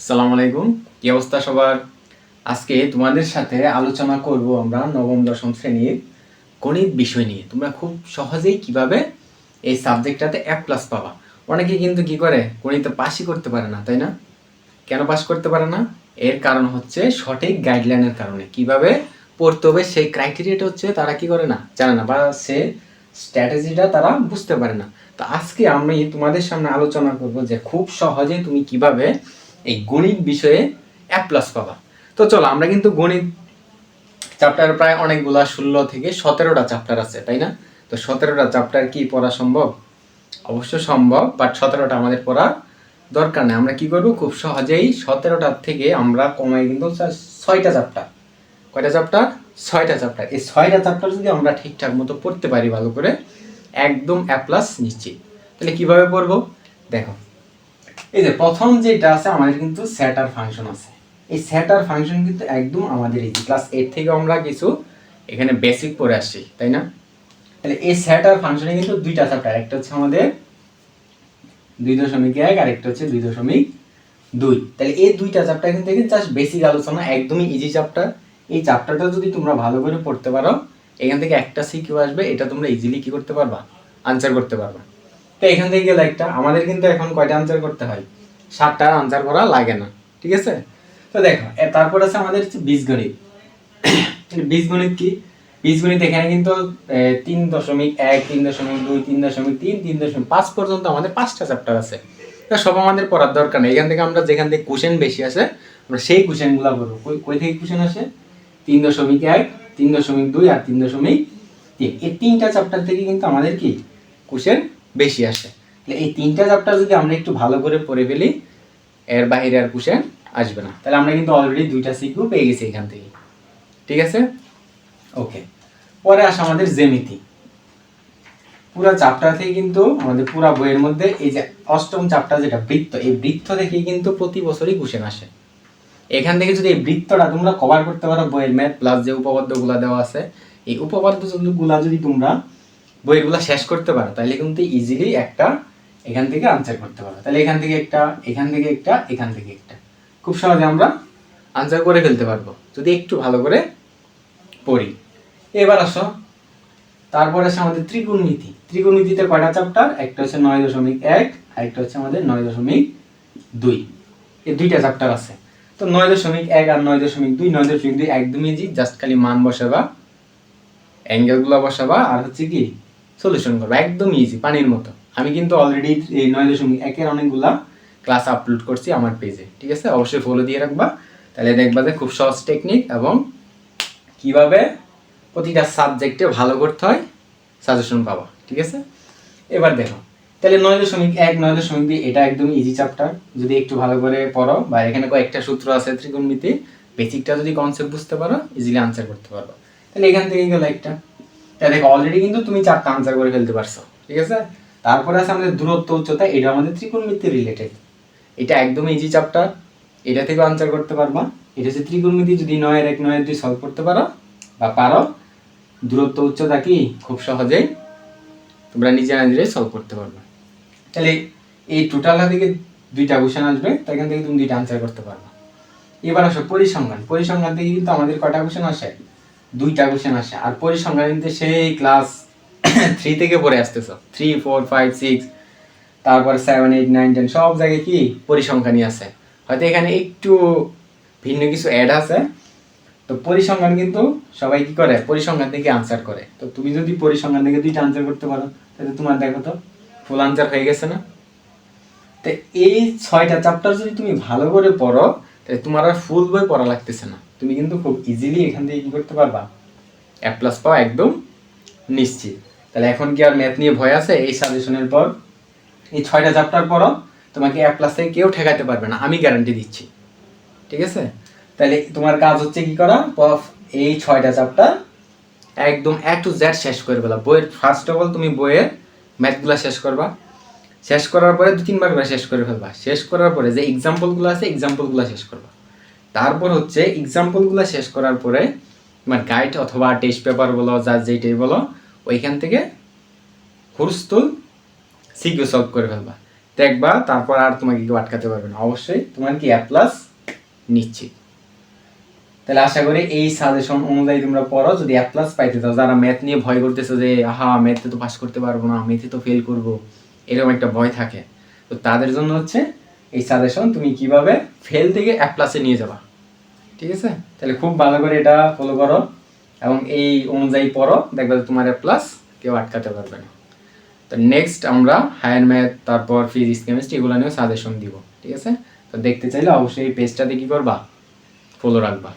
আসসালামু আলাইকুম। কি অবস্থা সবার? আজকে তোমাদের সাথে আলোচনা করব আমরা নবম, দশম শ্রেণির গণিত বিষয় নিয়ে। তোমরা খুব সহজেই কীভাবে এই সাবজেক্টটাতে এক প্লাস পাবা। অনেকে কিন্তু কি করে, গণিতে পাসই করতে পারে না, তাই না? কেন পাস করতে পারে না? এর কারণ হচ্ছে সঠিক গাইডলাইনের কারণে। কীভাবে পড়তে হবে সেই ক্রাইটেরিয়াটা হচ্ছে তারা কি করে না, জানে না, বা সে স্ট্র্যাটেজিটা তারা বুঝতে পারে না। তো আজকে আমি তোমাদের সামনে আলোচনা করব যে খুব সহজে তুমি কীভাবে এই গণিত বিষয়ে এক প্লাস পাবা। তো চলো, আমরা কিন্তু গণিত চ্যাপ্টার প্রায় অনেকগুলা ষোলো থেকে সতেরোটা চ্যাপ্টার আছে, তাই না? তো সতেরোটা চ্যাপ্টার কি পড়া সম্ভব? অবশ্য সম্ভব বাট সতেরোটা আমাদের পড়া দরকার নেই। আমরা কি করব? খুব সহজেই সতেরোটার থেকে আমরা কমাই কিন্তু ছয়টা চ্যাপ্টার কয়টা চ্যাপ্টার ছয়টা চ্যাপ্টার এই ছয়টা চ্যাপ্টার যদি আমরা ঠিকঠাক মতো পড়তে পারি ভালো করে, একদম অ্যাপ প্লাস নিশ্চিত। তাহলে কীভাবে পড়ব? দেখো। এই যে প্রথম যেটা আছে, আমাদের কিন্তু স্যাটার ফাংশন আছে। এই স্যাটার ফাংশন কিন্তু একদম আমাদের এই ক্লাস এইট থেকে আমরা কিছু এখানে বেসিক পড়ে আসছি, তাই না? তাহলে এই স্যাটার ফাংশনে কিন্তু দুইটা চ্যাপ্টার একটা হচ্ছে আমাদের দুই দশমিক এক, আর একটা হচ্ছে দুই দশমিক দুই। তাহলে এই দুইটা চ্যাপ্টার এখান থেকে জাস্ট বেসিক আলোচনা, একদমই ইজি চ্যাপ্টার এই চ্যাপ্টারটা যদি তোমরা ভালো করে পড়তে পারো, এখান থেকে একটা সিকিউ আসবে, এটা তোমরা ইজিলি কি করতে পারবা? আনসার করতে পারবা। তো এখান থেকে গেলে একটা, আমাদের কিন্তু এখন কয়টা আনসার করতে হয়? সাতটার আনসার করা লাগে না, ঠিক আছে? তো দেখো তারপর আছে আমাদের হচ্ছে বীজগণিত। বীজগণিত কি? বীজগণিত এখানে কিন্তু তিন দশমিক এক, তিন দশমিক দুই, তিন দশমিক তিন তিন দশমিক পাঁচ পর্যন্ত আমাদের পাঁচটা চ্যাপ্টার আছে। তা সব আমাদের পড়ার দরকার নেই। এখান থেকে আমরা যেখান থেকে কোশ্চেন বেশি আসে, আমরা সেই কোশ্চেনগুলো করব কই- থেকে কোশ্চেন আসে? তিন দশমিক এক, তিন দশমিক দুই আর তিন দশমিক তিন। এই তিনটা চ্যাপ্টার থেকে কিন্তু আমাদের কি? কোশ্চেন বেশি আসে। তাহলে এই তিনটা চ্যাপ্টার যদি আমরা একটু ভালো করে পড়ে ফেলি, এর বাইরে আর কোশ্চেন আসবে না। তাহলে আমরা কিন্তু অলরেডি দুইটা সিকিউ পেয়ে গেছি এখান থেকে। ঠিক আছে? ওকে পরে আসে আমাদের জ্যামিতি। পুরো চ্যাপ্টার থেকে কিন্তু আমাদের পুরো বইয়ের মধ্যে এই যে অষ্টম চ্যাপ্টার যেটা বৃত্ত, এই বৃত্ত থেকে কিন্তু প্রতি বছরই কোশ্চেন আসে। এখান থেকে যদি এই বৃত্তটা তোমরা কভার করতে পারো বইয়ের ম্যাথ প্লাস যে উপপাদ্যগুলো দেওয়া আছে, এই উপপাদ্যগুলো যদি তোমরা বইগুলো শেষ করতে পারো তাহলে কিন্তু ইজিলি একটা এখান থেকে আনসার করতে পারো। তাহলে এখান থেকে একটা, এখান থেকে একটা, এখান থেকে একটা। খুব সহজে আমরা আনসার করে ফেলতে পারব, যদি একটু ভালো করে পড়ি। এবার আসো, তারপরে আসে আমাদের ত্রিকোণমিতি। ত্রিকোণমিতিতে কয়টা চ্যাপ্টার একটা হচ্ছে নয় দশমিক এক, আর একটা হচ্ছে আমাদের নয় দশমিক দুই। এই দুইটা চ্যাপ্টার আছে। তো নয় দশমিক এক আর নয় দশমিক দুই, নয় দশমিক দুই একদমই ইজি জাস্ট খালি মান বসাবা অ্যাঙ্গেলগুলো বসাবা, আর হচ্ছে কি সলিউশন করবা, একদম ইজি পানির মতো। আমি কিন্তু অলরেডি এই নয় দশমিক একের অনেকগুলা ক্লাস আপলোড করছি আমার পেজে ঠিক আছে? অবশ্যই ফলো দিয়ে রাখবা। তাহলে দেখবা যে খুব সহজ টেকনিক এবং কীভাবে প্রতিটা সাবজেক্টে ভালো করতে হয় সাজেশন পাবা, ঠিক আছে? এবার দেখো, তাহলে নয় দশমিক এক, নয় দশমিক দুই, এটা একদম ইজি চ্যাপ্টার যদি একটু ভালো করে পড়ো, বা এখানে কয়েকটা সূত্র আছে ত্রিকোণমিতি বেসিকটা যদি কনসেপ্ট বুঝতে পারো ইজিলি আনসার করতে পারবে। তাহলে এখান থেকে গেল একটা। তাহলে দেখো অলরেডি কিন্তু তুমি চারটা আনসার করে ফেলতে পারছ, ঠিক আছে? তারপরে আছে আমাদের দূরত্ব, উচ্চতা, এটা আমাদের ত্রিকোণমিতি রিলেটেড এটা একদম ইজি চ্যাপ্টার এটা থেকেও আনসার করতে পারবা। এটা হচ্ছে ত্রিকোণমিতি, যদি নয়ের এক, নয়ের দুই সলভ করতে পারো বা পারো, দূরত্ব, উচ্চতা কি? খুব সহজেই তোমরা নিজে নিজে সলভ করতে পারবে। তাহলে এই টোটাল থেকে দুইটা কোশ্চেন আসবে, তো এখান থেকে তুমি দুইটা আনসার করতে পারবে। এবার আসো পরিসংখ্যান। পরিসংখ্যান থেকে কিন্তু আমাদের কটা কোশ্চেন আসে? দুইটা কোশ্চেন আসে। আর পরিসংখ্যান কিন্তু সেই ক্লাস থ্রি থেকে পড়ে আসতেছ। থ্রি ফোর ফাইভ সিক্স তারপর সেভেন এইট নাইন টেন সব জায়গায় কি পরিসংখ্যানই আছে। হয়তো এখানে একটু ভিন্ন কিছু অ্যাড আছে। তো পরিসংখ্যান কিন্তু সবাই কি করে? পরিসংখ্যান থেকে আনসার করে। তো তুমি যদি পরিসংখ্যান থেকে দুইটা আনসার করতে পারো, তাহলে তোমার দেখো তো ফুল আনসার হয়ে গেছে না? তো এই ছয়টা চ্যাপ্টার যদি তুমি ভালো করে পড়ো, তাহলে তোমার আর ফুল বই পড়া লাগতেছে না। তুমি কিন্তু খুব ইজিলি এখান থেকে কি করতে পারবা? এ প্লাস পাওয়া একদম নিশ্চিত। তাহলে এখন কি আর ম্যাথ নিয়ে ভয় আছে? এই সাজেশনের পর, এই ছয়টা চ্যাপ্টার পড়ো, তোমাকে এ প্লাস থেকে কেউ ঠেকাতে পারবে না, আমি গ্যারান্টি দিচ্ছি। ঠিক আছে? তাহলে তোমার কাজ হচ্ছে কি করা? এই ছয়টা চ্যাপ্টার একদম এ টু জেড শেষ করে ফেলা। বইয়ের ফার্স্ট অফ অল তুমি বইয়ের ম্যাথগুলো শেষ করবা। শেষ করার পরে দু তিনবার করে শেষ করে ফেলবা। শেষ করার পরে যে এক্সাম্পলগুলো আছে এক্সাম্পলগুলো শেষ করবা। তারপর হচ্ছে এক্সাম্পলগুলো শেষ করার পরে তোমার গাইড অথবা টেস্ট পেপার বলো যার যেইটাই বলো, ওইখান থেকে হুরস্তুল সিকিউ সলভ করে ফেলবা। দেখবা, তারপর আর তোমাকে কেউ আটকাতে পারবে না। অবশ্যই তোমার কি এ প্লাস নিশ্চিত। তাহলে আশা করি এই সাজেশন অনুযায়ী তোমরা পড়ো। যদি এ প্লাস পাইতে চাও, যারা ম্যাথ নিয়ে ভয় করতেছো যে, আহা ম্যাথে তো পাস করতে পারব না ম্যাথে তো ফেল করব, এরকম একটা ভয় থাকে। তো তাদের জন্য হচ্ছে এই সাজেশন তুমি কীভাবে ফেল থেকে এক প্লাসে নিয়ে যাবা। ঠিক আছে? তাহলে খুব ভালো করে এটা ফলো করো এবং এই অনুযায়ী পড়ো, দেখবে তোমার এ প্লাস কেউ আটকাতে পারবে না। তো নেক্সট আমরা হায়ার ম্যাথ তারপর ফিজিক্স কেমিস্ট্রি এগুলো নিয়েও সাজেশন দিব। ঠিক আছে? তো দেখতে চাইলে অবশ্যই এই পেজটাতে কী করবা ফলো রাখবা।